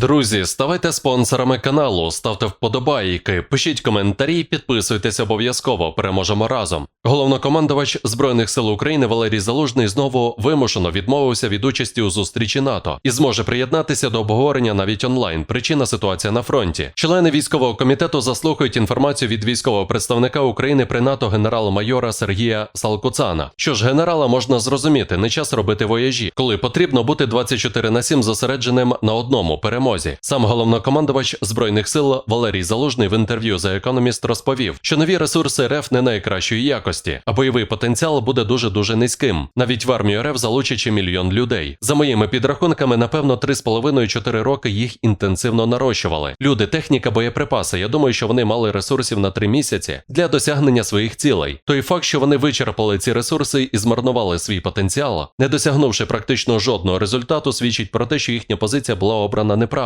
Друзі, ставайте спонсорами каналу, ставте вподобайки, пишіть коментарі, підписуйтесь обов'язково. Переможемо разом. Головнокомандувач Збройних сил України Валерій Залужний знову вимушено відмовився від участі у зустрічі НАТО і зможе приєднатися до обговорення навіть онлайн. Причина ситуація на фронті. Члени військового комітету заслухають інформацію від військового представника України при НАТО генерал-майора Сергія Салкуцана. Що ж, генерала можна зрозуміти, не час робити вояжі, коли потрібно бути 24 на 7 зосередженим на одному перемозі. Сам головнокомандувач збройних сил Валерій Залужний в інтерв'ю за Economist розповів, що нові ресурси РФ не найкращої якості, а бойовий потенціал буде дуже дуже низьким. Навіть в армію РФ залучачи мільйон людей. За моїми підрахунками, напевно, 3,5-4 роки їх інтенсивно нарощували. Люди, техніка, боєприпаси. Я думаю, що вони мали ресурсів на 3 місяці для досягнення своїх цілей. Той факт, що вони вичерпали ці ресурси і змарнували свій потенціал, не досягнувши практично жодного результату, свідчить про те, що їхня позиція була обрана неправильно.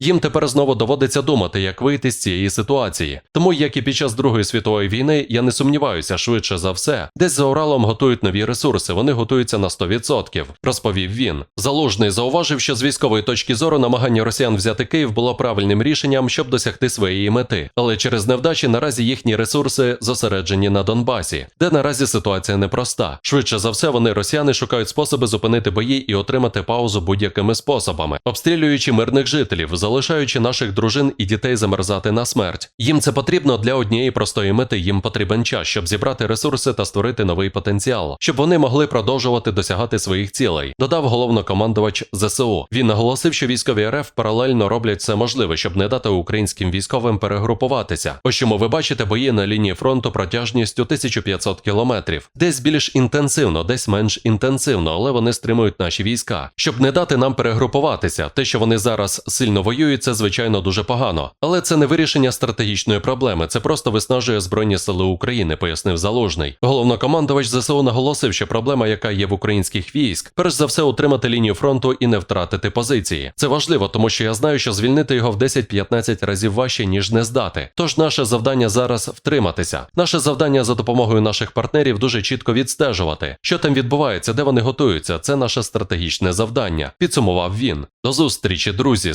Їм тепер знову доводиться думати, як вийти з цієї ситуації. Тому, як і під час Другої світової війни, я не сумніваюся, швидше за все, десь за Уралом готують нові ресурси. Вони готуються на 100%, розповів він. Залужний зауважив, що з військової точки зору намагання росіян взяти Київ було правильним рішенням, щоб досягти своєї мети. Але через невдачі наразі їхні ресурси зосереджені на Донбасі, де наразі ситуація непроста. Швидше за все, вони росіяни шукають способи зупинити бої і отримати паузу будь-якими способами, обстрілюючи мирних жителів, залишаючи наших дружин і дітей замерзати на смерть. Їм це потрібно для однієї простої мети. Їм потрібен час, щоб зібрати ресурси та створити новий потенціал, щоб вони могли продовжувати досягати своїх цілей. Додав головнокомандувач ЗСУ. Він наголосив, що військові РФ паралельно роблять все можливе, щоб не дати українським військовим перегрупуватися. Ось чому ви бачите бої на лінії фронту протяжністю 1500 кілометрів, десь більш інтенсивно, десь менш інтенсивно, але вони стримують наші війська, щоб не дати нам перегрупуватися. Те, що вони зараз сильно воюють, це звичайно дуже погано. Але це не вирішення стратегічної проблеми, це просто виснажує Збройні сили України, пояснив Залужний. Головнокомандувач ЗСУ наголосив, що проблема, яка є в українських військ, перш за все утримати лінію фронту і не втратити позиції. Це важливо, тому що я знаю, що звільнити його в 10-15 разів важче, ніж не здати. Тож наше завдання зараз втриматися. Наше завдання за допомогою наших партнерів дуже чітко відстежувати, що там відбувається, де вони готуються. Це наше стратегічне завдання. Підсумував він. До зустрічі, друзі.